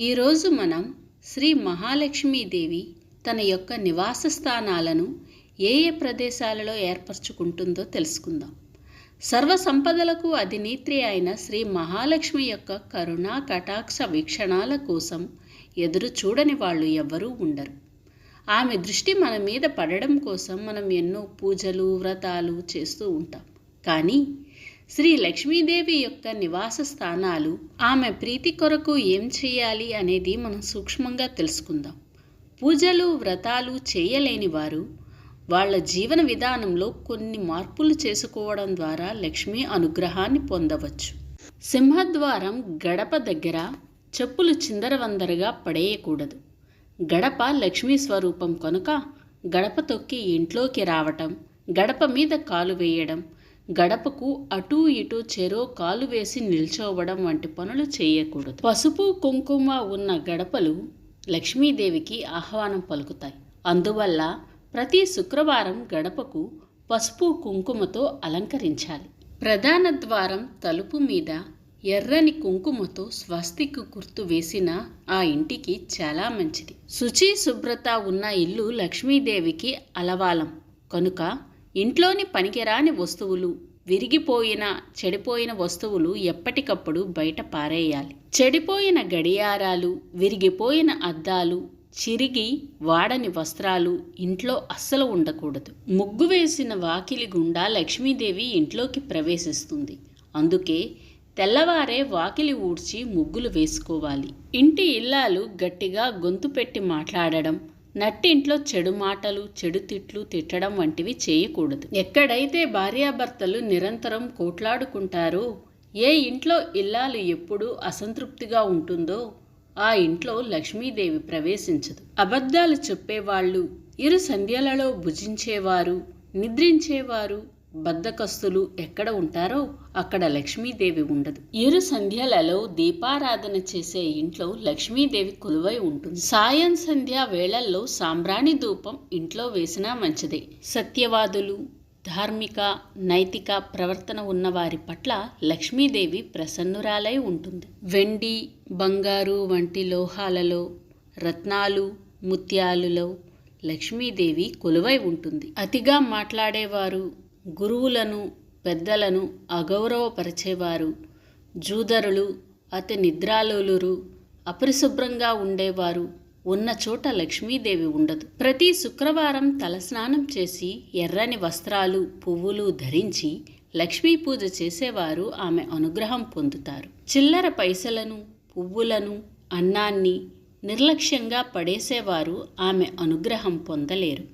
ఈరోజు మనం శ్రీ మహాలక్ష్మీదేవి తన యొక్క నివాస స్థానాలను ఏ ఏ ప్రదేశాలలో ఏర్పరచుకుంటుందో తెలుసుకుందాం. సర్వ సంపదలకు అధినేత్రి అయిన శ్రీ మహాలక్ష్మి యొక్క కరుణా కటాక్ష వీక్షణాల కోసం ఎదురు చూడని వాళ్ళు ఎవ్వరూ ఉండరు. ఆమె దృష్టి మన మీద పడడం కోసం మనం ఎన్నో పూజలు వ్రతాలు చేస్తూ ఉంటాం. కానీ శ్రీ లక్ష్మీదేవి యొక్క నివాస స్థానాలు ఆమె ప్రీతి కొరకు ఏం చేయాలి అనేది మనం సూక్ష్మంగా తెలుసుకుందాం. పూజలు వ్రతాలు చేయలేని వారు వాళ్ళ జీవన విధానంలో కొన్ని మార్పులు చేసుకోవడం ద్వారా లక్ష్మీ అనుగ్రహాన్ని పొందవచ్చు. సింహద్వారం గడప దగ్గర చెప్పులు చిందరవందరగా పడేయకూడదు. గడప లక్ష్మీ స్వరూపం కనుక గడప తొక్కి ఇంట్లోకి రావటం గడప మీద కాలు వేయడం గడపకు అటూ ఇటూ చెరో కాలు వేసి నిల్చోవడం వంటి పనులు చేయకూడదు. పసుపు కుంకుమ ఉన్న గడపలు లక్ష్మీదేవికి ఆహ్వానం పలుకుతాయి. అందువల్ల ప్రతి శుక్రవారం గడపకు పసుపు కుంకుమతో అలంకరించాలి. ప్రధాన ద్వారం తలుపు మీద ఎర్రని కుంకుమతో స్వస్తిక్ గుర్తు వేసిన ఆ ఇంటికి చాలా మంచిది. శుచి శుభ్రత ఉన్న ఇల్లు లక్ష్మీదేవికి అలవాలం. కనుక ఇంట్లోని పనికిరాని వస్తువులు విరిగిపోయిన చెడిపోయిన వస్తువులు ఎప్పటికప్పుడు బయట పారేయాలి. చెడిపోయిన గడియారాలు విరిగిపోయిన అద్దాలు చిరిగి వాడని వస్త్రాలు ఇంట్లో అస్సలు ఉండకూడదు. ముగ్గు వేసిన వాకిలి గుండా లక్ష్మీదేవి ఇంట్లోకి ప్రవేశిస్తుంది. అందుకే తెల్లవారే వాకిలి ఊడ్చి ముగ్గులు వేసుకోవాలి. ఇంటి ఇల్లాలు గట్టిగా గొంతు పెట్టి మాట్లాడడం నట్టింట్లో చెడు మాటలు చెడు తిట్లు తిట్టడం వంటివి చేయకూడదు. ఎక్కడైతే భార్యాభర్తలు నిరంతరం కోట్లాడుకుంటారో ఏ ఇంట్లో ఇల్లాలు ఎప్పుడూ అసంతృప్తిగా ఉంటుందో ఆ ఇంట్లో లక్ష్మీదేవి ప్రవేశించదు. అబద్ధాలు చెప్పేవాళ్ళు ఇరు సంధ్యలలో భుజించేవారు నిద్రించేవారు బద్దకస్తులు ఎక్కడ ఉంటారో అక్కడ లక్ష్మీదేవి ఉండదు. ఇరు సంధ్యలలో దీపారాధన చేసే ఇంట్లో లక్ష్మీదేవి కొలువై ఉంటుంది. సాయం సంధ్య వేళల్లో సాంబ్రాణి ధూపం ఇంట్లో వేసినా మంచిదే. సత్యవాదులు ధార్మిక నైతిక ప్రవర్తన ఉన్నవారి పట్ల లక్ష్మీదేవి ప్రసన్నురాలై ఉంటుంది. వెండి బంగారు వంటి లోహాలలో రత్నాలు ముత్యాలులో లక్ష్మీదేవి కొలువై ఉంటుంది. అతిగా మాట్లాడేవారు గురువులను పెద్దలను అగౌరవపరిచేవారు. జూదరులు అతి నిద్రాలోలురు అపరిశుభ్రంగా ఉండేవారు. ఉన్న చోట లక్ష్మీదేవి ఉండదు. ప్రతి శుక్రవారం తలస్నానం చేసి ఎర్రని వస్త్రాలు పువ్వులు ధరించి లక్ష్మీ పూజ చేసేవారు ఆమె అనుగ్రహం పొందుతారు. చిల్లర పైసలను పువ్వులను అన్నాన్ని నిర్లక్ష్యంగా పడేసేవారు ఆమె అనుగ్రహం పొందలేరు.